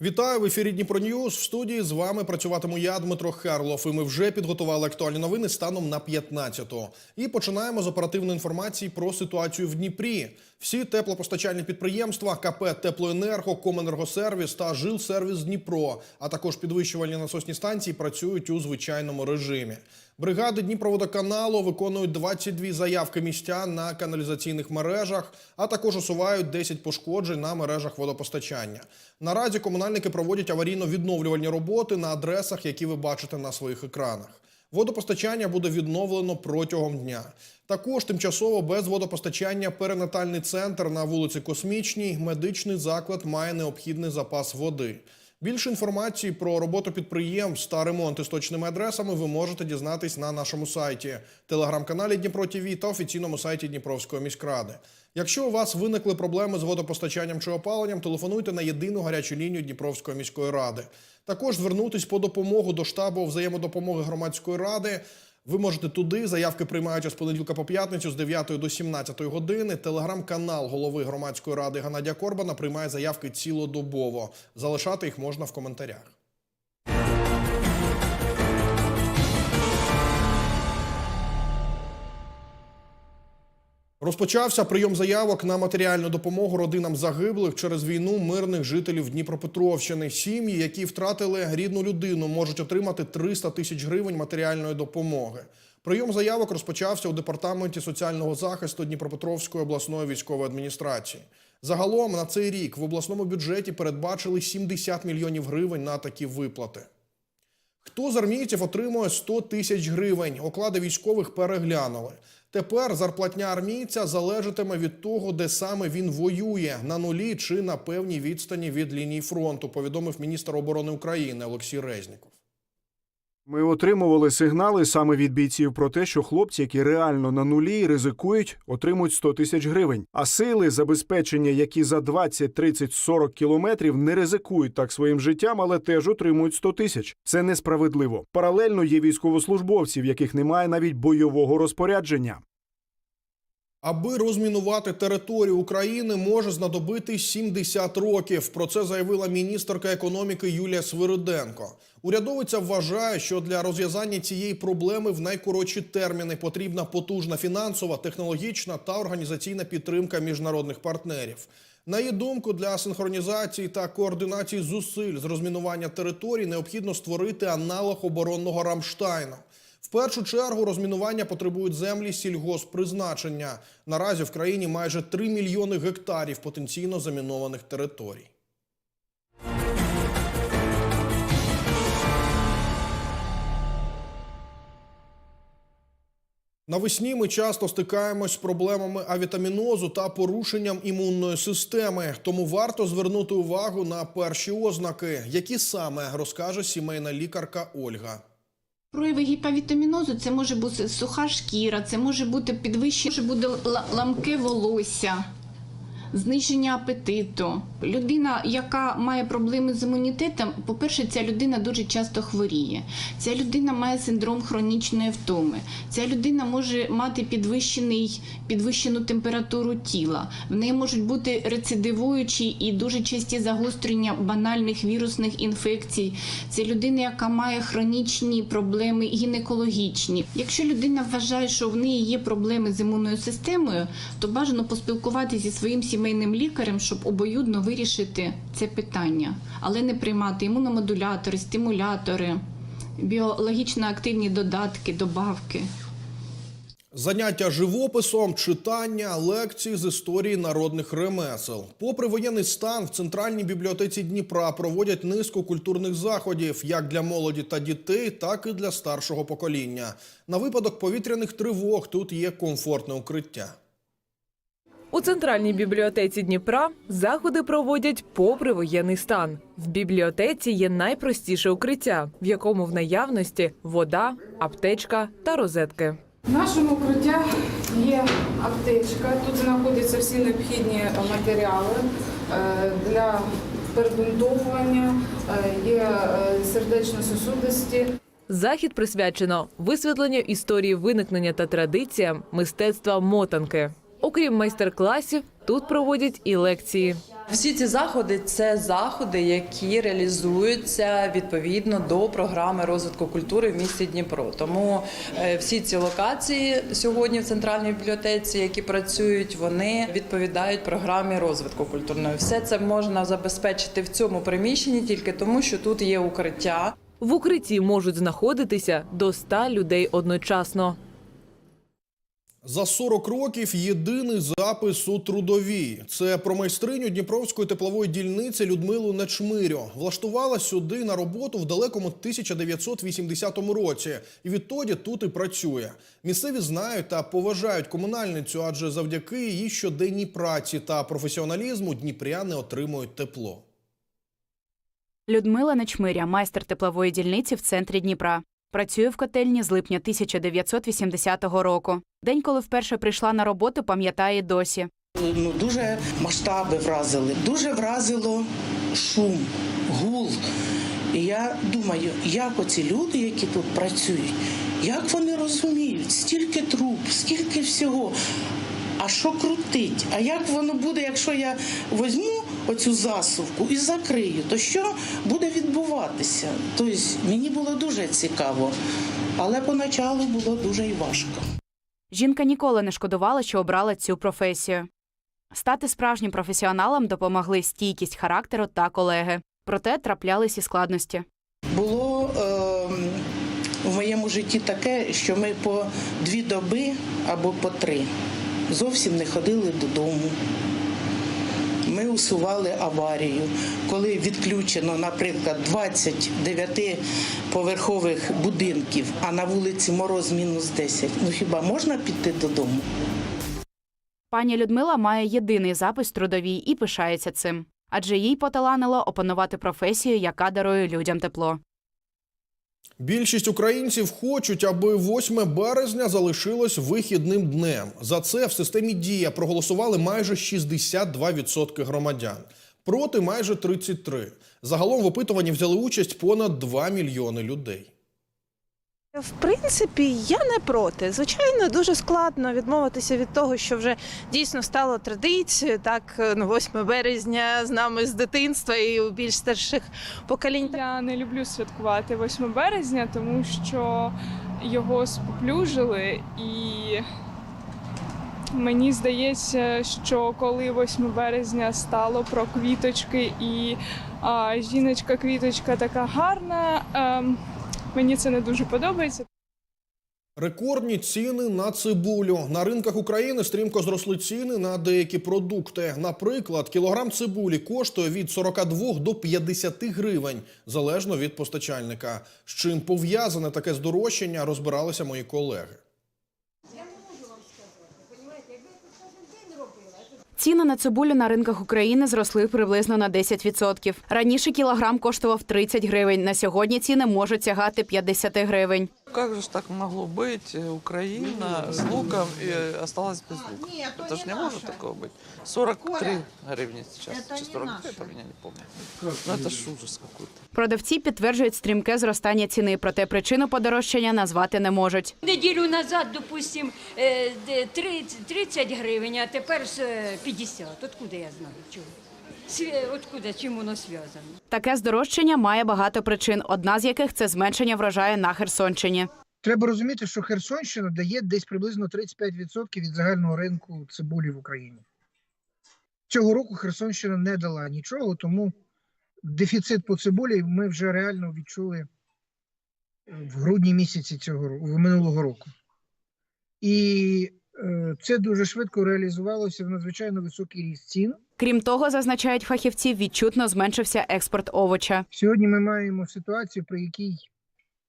Вітаю в ефірі Дніпро Ньюз. В студії з вами працюватиму я, Дмитро Харлов. І ми вже підготували актуальні новини станом на 15-го. І починаємо з оперативної інформації про ситуацію в Дніпрі. Всі теплопостачальні підприємства КП Теплоенерго, Коменергосервіс та Жилсервіс Дніпро, а також підвищувальні насосні станції працюють у звичайному режимі. Бригади Дніпроводоканалу виконують 22 заявки містян на каналізаційних мережах, а також усувають 10 пошкоджень на мережах водопостачання. Наразі комунальники проводять аварійно-відновлювальні роботи на адресах, які ви бачите на своїх екранах. Водопостачання буде відновлено протягом дня. Також тимчасово без водопостачання перинатальний центр на вулиці Космічній. Медичний заклад має необхідний запас води. Більше інформації про роботу підприємств та ремонти з точними адресами ви можете дізнатись на нашому сайті, телеграм-каналі Дніпро ТВ та офіційному сайті Дніпровської міськради. Якщо у вас виникли проблеми з водопостачанням чи опаленням, телефонуйте на єдину гарячу лінію Дніпровської міської ради. Також звернутись по допомогу до штабу взаємодопомоги громадської ради. Ви можете туди. Заявки приймаються з понеділка по п'ятницю з 9 до 17 години. Телеграм-канал голови громадської ради Ганадія Корбана приймає заявки цілодобово. Залишати їх можна в коментарях. Розпочався прийом заявок на матеріальну допомогу родинам загиблих через війну мирних жителів Дніпропетровщини. Сім'ї, які втратили рідну людину, можуть отримати 300 тисяч гривень матеріальної допомоги. Прийом заявок розпочався у департаменті соціального захисту Дніпропетровської обласної військової адміністрації. Загалом на цей рік в обласному бюджеті передбачили 70 мільйонів гривень на такі виплати. Хто з армійців отримує 100 тисяч гривень? Оклади військових переглянули. Тепер зарплатня армійця залежатиме від того, де саме він воює на нулі чи на певній відстані від лінії фронту, повідомив міністр оборони України Олексій Резніков. Ми отримували сигнали саме від бійців про те, що хлопці, які реально на нулі ризикують, отримують 100 тисяч гривень. А сили забезпечення, які за 20, 30, 40 кілометрів не ризикують так своїм життям, але теж отримують 100 тисяч. Це несправедливо. Паралельно є військовослужбовці, в яких немає навіть бойового розпорядження. Аби розмінувати територію України, може знадобитись 70 років. Про це заявила міністерка економіки Юлія Свириденко. Урядовиця вважає, що для розв'язання цієї проблеми в найкоротші терміни потрібна потужна фінансова, технологічна та організаційна підтримка міжнародних партнерів. На її думку, для синхронізації та координації зусиль з розмінування територій необхідно створити аналог оборонного Рамштайну. В першу чергу розмінування потребують землі сільгосппризначення. Наразі в країні майже 3 мільйони гектарів потенційно замінованих територій. Навесні ми часто стикаємось з проблемами авітамінозу та порушенням імунної системи. Тому варто звернути увагу на перші ознаки, які саме розкаже сімейна лікарка Ольга. Прояви гіповітамінозу це може бути суха шкіра, це може бути підвищення, може бути ламке волосся, зниження апетиту. Людина, яка має проблеми з імунітетом, по-перше, ця людина дуже часто хворіє. Ця людина має синдром хронічної втоми. Ця людина може мати підвищений, підвищену температуру тіла. В неї можуть бути рецидивуючі і дуже часті загострення банальних вірусних інфекцій. Це людина, яка має хронічні проблеми гінекологічні. Якщо людина вважає, що в неї є проблеми з імунною системою, то бажано поспілкуватися зі своїм сімейним лікарем, щоб обоюдно вирішити це питання, але не приймати імуномодулятори, стимулятори, біологічно активні додатки, добавки. Заняття живописом, читання, лекції з історії народних ремесел. Попри воєнний стан, в центральній бібліотеці Дніпра проводять низку культурних заходів як для молоді та дітей, так і для старшого покоління. На випадок повітряних тривог тут є комфортне укриття. У центральній бібліотеці Дніпра заходи проводять попри воєнний стан. В бібліотеці є найпростіше укриття, в якому в наявності вода, аптечка та розетки. В нашому укритті є аптечка. Тут знаходяться всі необхідні матеріали е, для перебинтовування, е, є е, сердечно-сосудисті. Захід присвячено висвітленню історії виникнення та традиціям мистецтва мотанки. Окрім майстер-класів, тут проводять і лекції. Всі ці заходи це заходи, які реалізуються відповідно до програми розвитку культури в місті Дніпро. Тому е, всі ці локації сьогодні в центральній бібліотеці, які працюють, вони відповідають програмі розвитку культурної. Все це можна забезпечити в цьому приміщенні тільки тому, що тут є укриття. В укритті можуть знаходитися до 100 людей одночасно. За 40 років єдиний запис у трудовій. Це про майстриню Дніпровської теплової дільниці Людмилу Нечмирю. Влаштувала сюди на роботу в далекому 1980 році. І відтоді тут і працює. Місцеві знають та поважають комунальницю, адже завдяки її щоденній праці та професіоналізму дніпряни отримують тепло. Людмила Нечмиря, майстер теплової дільниці в центрі Дніпра. Працює в котельні з липня 1980 року. День, коли вперше прийшла на роботу, пам'ятає досі. Ну, дуже масштаби вразили, дуже вразило шум, гул. І я думаю, як оці люди, які тут працюють, як вони розуміють, стільки труб, скільки всього. А що крутить? А як воно буде, якщо я візьму оцю засувку і закрию, то що буде відбуватися? Тобто мені було дуже цікаво, але поначалу було дуже і важко. Жінка ніколи не шкодувала, що обрала цю професію. Стати справжнім професіоналом допомогли стійкість характеру та колеги. Проте траплялись і складності. Було е, в моєму житті таке, що ми по дві доби або по три зовсім не ходили додому. Ми усували аварію. Коли відключено, наприклад, 29 поверхових будинків, а на вулиці мороз мінус 10, ну хіба можна піти додому? Пані Людмила має єдиний запис трудовій і пишається цим, адже їй поталанило опанувати професію, яка дарує людям тепло. Більшість українців хочуть, аби 8 березня залишилось вихідним днем. За це в системі Дія проголосували майже 62% громадян. Проти майже 33. Загалом в опитуванні взяли участь понад 2 мільйони людей. В принципі, я не проти. Звичайно, дуже складно відмовитися від того, що вже дійсно стало традицією. Так, ну 8 березня з нами з дитинства і у більш старших поколінь. Я не люблю святкувати 8 березня, тому що його споплюжили, і мені здається, що коли 8 березня стало про квіточки, і а, жіночка-квіточка така гарна, ем, мені це не дуже подобається. Рекордні ціни на цибулю. На ринках України стрімко зросли ціни на деякі продукти. Наприклад, кілограм цибулі коштує від 42 до 50 гривень, залежно від постачальника. З чим пов'язане таке здорожчання, розбиралися мої колеги. Ціни на цибулю на ринках України зросли приблизно на 10%. Раніше кілограм коштував 30 гривень. На сьогодні ціни можуть сягати 50 гривень. Как же ж так могло быть? Э, Украина с луком и осталась без лука. Это же не может такого быть. 43 гривни сейчас. Чи 43, я не помню. Ну это ж ужас какой-то. Продавці підтверджують стрімке зростання ціни, проте причину подорожчання назвати не можуть. Неділю назад, допустим, е, де 30, 30 гривень, а тепер ж, е, 50. Откуда я знаю чого? Откуда, чим воно зв'язано? Таке здорожчання має багато причин, одна з яких це зменшення врожаю на Херсонщині. Треба розуміти, що Херсонщина дає десь приблизно 35% від загального ринку цибулі в Україні. Цього року Херсонщина не дала нічого, тому дефіцит по цибулі ми вже реально відчули в грудні місяці цього року, минулого року. І е, це дуже швидко реалізувалося в надзвичайно високий ріст цін. Крім того, зазначають фахівці, відчутно зменшився експорт овоча. Сьогодні ми маємо ситуацію, при якій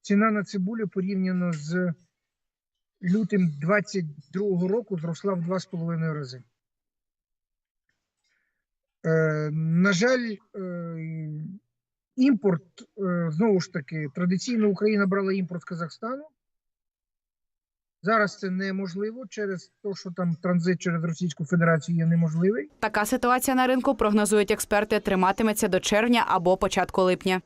ціна на цибулю порівняно з лютим 2022 року зросла в 2,5 рази. Е, на жаль, е, імпорт, е, знову ж таки, традиційно Україна брала імпорт з Казахстану. Зараз це неможливо через те, що там транзит через Російську Федерацію є неможливий. Така ситуація на ринку прогнозують експерти, триматиметься до червня або початку липня.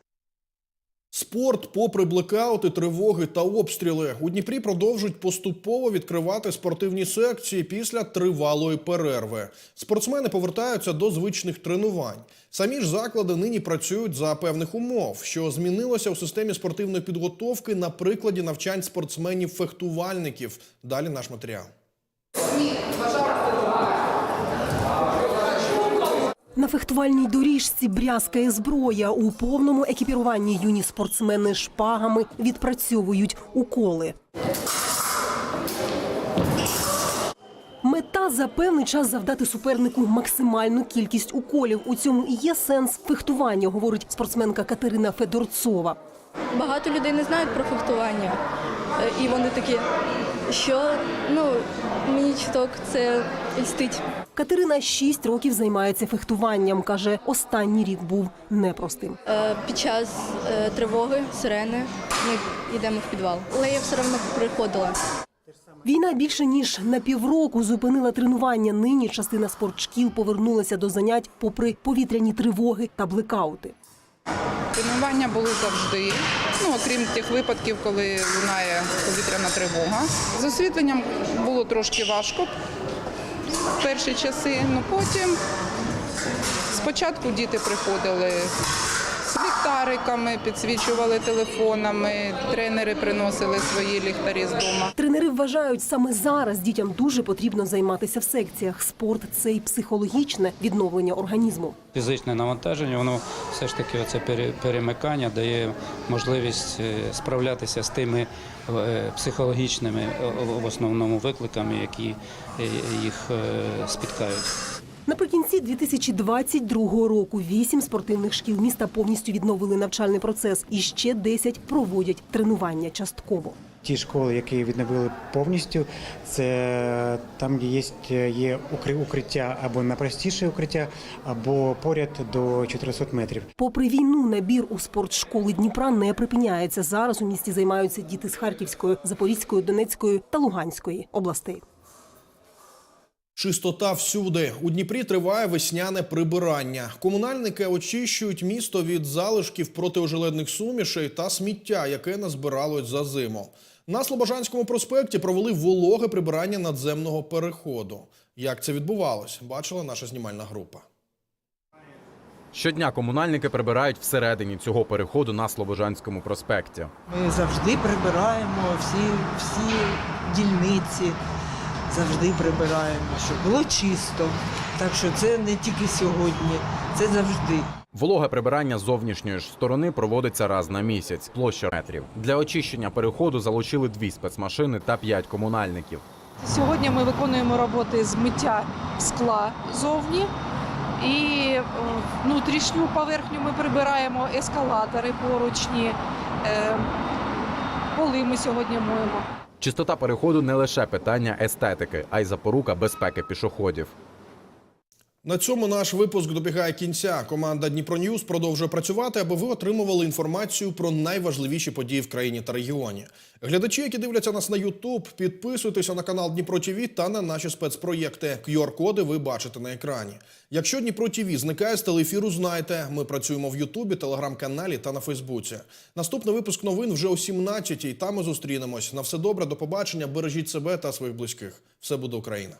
Спорт, попри блекаути, тривоги та обстріли, у Дніпрі продовжують поступово відкривати спортивні секції після тривалої перерви. Спортсмени повертаються до звичних тренувань. Самі ж заклади нині працюють за певних умов, що змінилося у системі спортивної підготовки на прикладі навчань спортсменів-фехтувальників. Далі наш матеріал. На фехтувальній доріжці брязкає зброя. У повному екіпіруванні юні спортсмени шпагами відпрацьовують уколи. Мета за певний час завдати супернику максимальну кількість уколів. У цьому і є сенс фехтування, говорить спортсменка Катерина Федорцова. Багато людей не знають про фехтування, Е, і вони такі, що ну мені чуток це льстить. Катерина шість років займається фехтуванням. каже, останній рік був непростим. Е, Під час е, тривоги, сирени, ми йдемо в підвал. Але я все одно приходила. Війна більше ніж на півроку зупинила тренування. Нині частина спортшкіл повернулася до занять попри повітряні тривоги та блекаути. Тренування були завжди, ну окрім тих випадків, коли лунає повітряна тривога. З освітленням було трошки важко в перші часи, але потім спочатку діти приходили ліхтариками, підсвічували телефонами, тренери приносили свої ліхтарі з дому. Тренери вважають, саме зараз дітям дуже потрібно займатися в секціях. Спорт це й психологічне відновлення організму. Фізичне навантаження, воно все ж таки оце пере- перемикання дає можливість е, справлятися з тими е, психологічними е, в основному викликами, які їх спіткають. Наприкінці 2022 року вісім спортивних шкіл міста повністю відновили навчальний процес, і ще 10 проводять тренування частково. Ті школи, які відновили повністю, це там, де є, є укри- укриття або найпростіше укриття, або поряд до 400 метрів. Попри війну, набір у спортшколи Дніпра не припиняється. Зараз у місті займаються діти з Харківської, Запорізької, Донецької та Луганської областей. Чистота всюди. У Дніпрі триває весняне прибирання. Комунальники очищують місто від залишків протиожеледних сумішей та сміття, яке назбиралось за зиму. На Слобожанському проспекті провели вологе прибирання надземного переходу. Як це відбувалось, бачила наша знімальна група. Щодня комунальники прибирають всередині цього переходу на Слобожанському проспекті. Ми завжди прибираємо всі, всі дільниці, завжди прибираємо, щоб було чисто. Так що це не тільки сьогодні, це завжди. Вологе прибирання з зовнішньої ж сторони проводиться раз на місяць, площа метрів. Для очищення переходу залучили дві спецмашини та п'ять комунальників. Сьогодні ми виконуємо роботи з миття скла зовні. І е, внутрішню поверхню ми прибираємо ескалатори поручні, е, поли ми сьогодні моємо. Чистота переходу не лише питання естетики, а й запорука безпеки пішоходів. На цьому наш випуск добігає кінця. Команда Дніпро Ньюз продовжує працювати, аби ви отримували інформацію про найважливіші події в країні та регіоні. Глядачі, які дивляться нас на YouTube, підписуйтеся на канал Дніпро ТВ та на наші спецпроєкти. QR-коди ви бачите на екрані. Якщо Дніпро ТВ зникає з телефіру, знайте, ми працюємо в Ютубі, телеграм-каналі та на Фейсбуці. Наступний випуск новин вже о 17-й. Там ми зустрінемось. На все добре, до побачення. Бережіть себе та своїх близьких. Все буде Україна.